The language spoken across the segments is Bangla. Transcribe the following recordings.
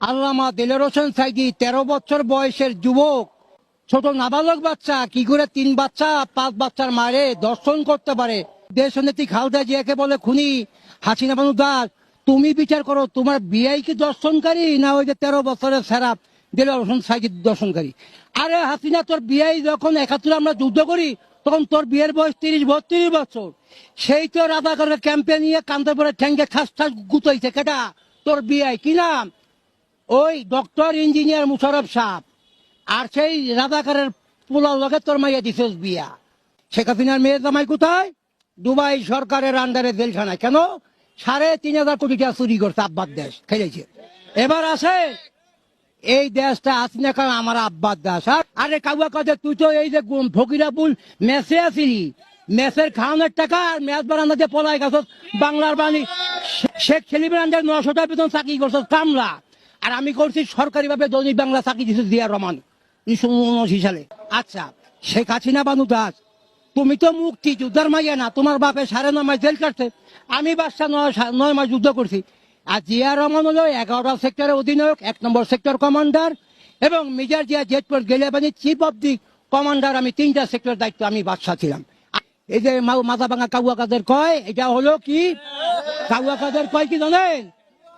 আল্লামা দিলের হোসেন সাইদি, তেরো বছর বয়সের যুবক। ছোট নাবালক বাচ্চা, কি করে তিন বাচ্চা, পাঁচ বাচ্চার মারে দর্শন করতে পারে। দেশ নেত্রী খালদা জিয়াকে বলে খুনি, হাসিনা বানু দাস তুমি বিচার করো, তোমার বিয়াই কি দর্শনকারী না ওই যে তেরো বছরের সেরা দিলের হোসেন সাইদি দর্শনকারী? আরে হাসিনা, তোর বিয়াই যখন একাত্তরে আমরা যুদ্ধ করি, তখন তোর বিয়ের বয়স তিরিশ, বত্রিশ বছর। সেই তো রাধাকরের ক্যাম্পে নিয়ে পরে ঠ্যাঙ্গে খাস ঠাস গুতাইছে, কেটা? তোর বিয়াই, কি নাম? ওই ডক্টর ইঞ্জিনিয়ার মুশারফ সাহ আর সেই রাধাকারের পোলার লগে তোর মাইয়া দিছিস বিয়া। শেখ হাসিনার মেয়ের জামাই কোথায়? দুবাই সরকারের আন্ডারে জেলখানায়। কেন? সাড়ে তিন হাজার কোটি টাকা চুরি করছে আব্বার দেশ, খেলেছে। এবার আসে, এই দেশটা আসি না কারণ আমার আব্বার দেশ। আর কাউয়া কাজে, তুই তো এই যে ফকিরাপুল মেসে আসিলি মেসের খাওয়ানোর টাকা আর ম্যাচ বারান্দাতে পলাই গেছ বাংলার বাণী শেখ সেলিমের আন্ডার নশো টাকা বেতন চাকরি করছ কামলা। আর আমি করছি সরকারিভাবে দৈনিক বাংলা চাকরি দিচ্ছে জিয়া রহমান উনিশশো উনআশি সালে আচ্ছা শেখ হাসিনা বানু দাস তুমি তো মুক্তি যুদ্ধার মাইয়া না, তোমার বাপে সাড়ে নয় মাস জেল কাটছে। আমি বাদশা নয় নয় মাস যুদ্ধ করছি। আর জিয়া রহমান হলো এগারোটা সেক্টরের অধিনায়ক, এক নম্বর সেক্টর কমান্ডার এবং মেজর জিয়া জেটপোর্ট গেলিয়াবানি চিফ অব দি কমান্ডার আমি তিনটা সেক্টর দায়িত্ব, আমি বাদশা ছিলাম। এই যে মাথা ভাঙা কাউয়া কাদের কয়, এটা হলো কি? কাউয়া কাদের কয় কি জানেন?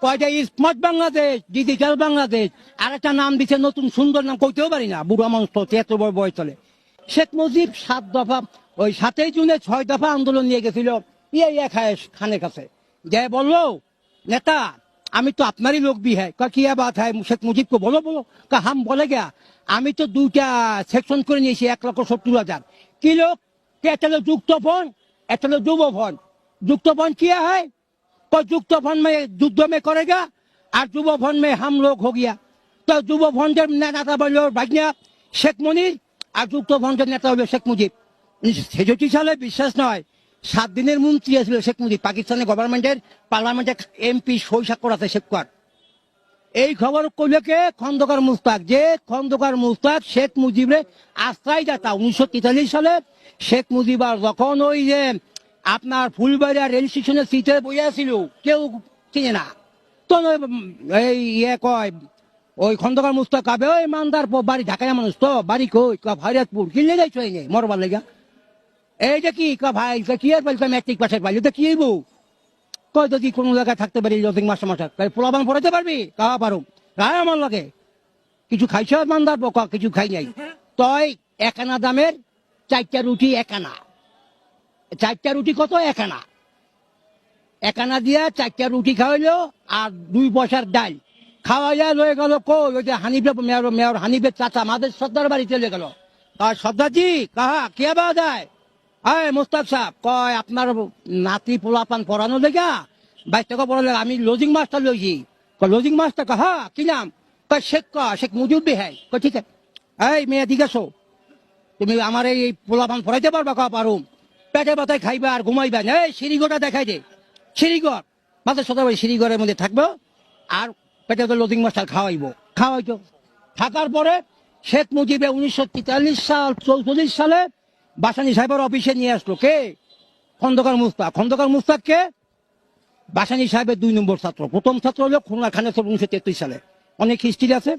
কয়টা স্মার্ট বাংলাদেশ ডিজিটাল বাংলাদেশ। আর একটা নাম দিচ্ছে নতুন, সুন্দর নাম কইতেও পারি না। বুড়ো মানুষ তো এত বড় বয়স চলে। শেখ মুজিব সাত দফা, ওই সাতই জুনে ছয় দফা আন্দোলন নিয়ে গেছিল। ইয়া এক খায় খানের কাছে। যে বলল, নেতা, আমি তো আপনারই লোক বি হ্যাঁ কিয়া বাত হ্যাঁ? শেখ মুজিবকে বলো বলো। কা হাম বলে গিয়া, আমি তো দুইটা সেকশন করে নিয়েছি, এক লক্ষ সত্তর হাজার। কি লোক? একটা যুক্ত ফোন? একটা যুব ফোন। যুক্ত ফোন কিয়া হয়? যুক্ত युक्त যুদ্ধ में युद्ध में करेगा और युवा भवन में हम लोग हो गया तो নেতা হলো ভাগ্যা শেখ মনির, আর যুক্ত ভবনদের নেতা হলো শেখ মুজিব। ছেষট্টি সালে বিশ্বাস নয়, সাত দিনের মন্ত্রী আছিল শেখ মুজিব। পাকিস্তানের গভর্নমেন্টের পার্লামেন্টে এমপি সই সাক্ষর আছে শেখ কুয়ার। এই খবর কইলে কে? খন্দকার মুস্তাক। যে খন্দকার মুস্তাক শেখ মুজিবের আশ্রয় দাতা। উনিশশো তেতাল্লিশ সালে শেখ মুজিব আর যখন ওই যে আপনার ফুলবাড়িয়া রেল স্টেশনের সিটে বইয়াছিল কেউ চিনে না। তো এই ইয়ে কয়, ওই খন্দকার মুস্তাক কাবে, ওই মান্দার বাড়ি ঢাকায় মানুষ তো, বাড়ি কই? ভাইরাতপুর কিনলে যাইছ এই মরবার লেগা। এই যে কি ভাই কি আর বলছে, ম্যাট্রিক পাশের পাইলি তো কি হইব? কই যদি কোনো জায়গায় থাকতে পারি মাস্টার মাস্টার তাই পোলাবান পড়াতে পারবি? কাহা পারো গায়ে আমার লাগে। কিছু খাইছ মান্দার বোকা কিছু খাই নাই। তই একানা দামের চারটা রুটি, একানা। চারটা রুটি কত? একানা একানা দিয়া চারটা রুটি খাওয়াইলো আর দুই পয়সার ডাল। খাওয়াইয়া লয়ে গেল কই? ওই যে হানিফে মেয়র মেয়র হানিফের চাচা আমাদের সর্দার বাড়ি চলে গেল। সর্দারজি, কাহা, কে বা দেয় আয় মোস্তাক সাহেব, কয়, আপনার নাতি পোলাপান পড়ানো লেগা? বাইশ টাকা পড়া লেগা আমি লজিং মাস্টার লইছি। লজিং মাস্টার কাহা কি নাম? কয়, শেখ ক শেখ মুজিব বিহাই কয়, ঠিক আছে। এই, মেয়ে দিকে আসো তুমি আমার এই পোলাপান পড়াইতে পারবা? কা পারুম। পেটে বাতায় খাইবা আর ঘুমাইবা না। এই সিঁড়িগোটা দেখাই দে। সিঁড়িগড় মাথার সাথে ওই সিঁড়িগড়ের মধ্যে থাকব আর পেটে তো লদিং মাস্টার খাওয়াইবো। খাওয়াইতো। থাকার পরে শেখ মুজিবে উনিশশো তেতাল্লিশ সাল, চৌচল্লিশ সালে বাসানি সাহেবের অফিসে নিয়ে আসলো। কে? খন্দকার মুস্তাক। খন্দকার মুস্তাককে বাসানি সাহেবের দুই নম্বর ছাত্র। প্রথম ছাত্র হলো খুলনা খানের উনিশশো তেত্রিশ সালে। অনেক হিস্ট্রি আছে।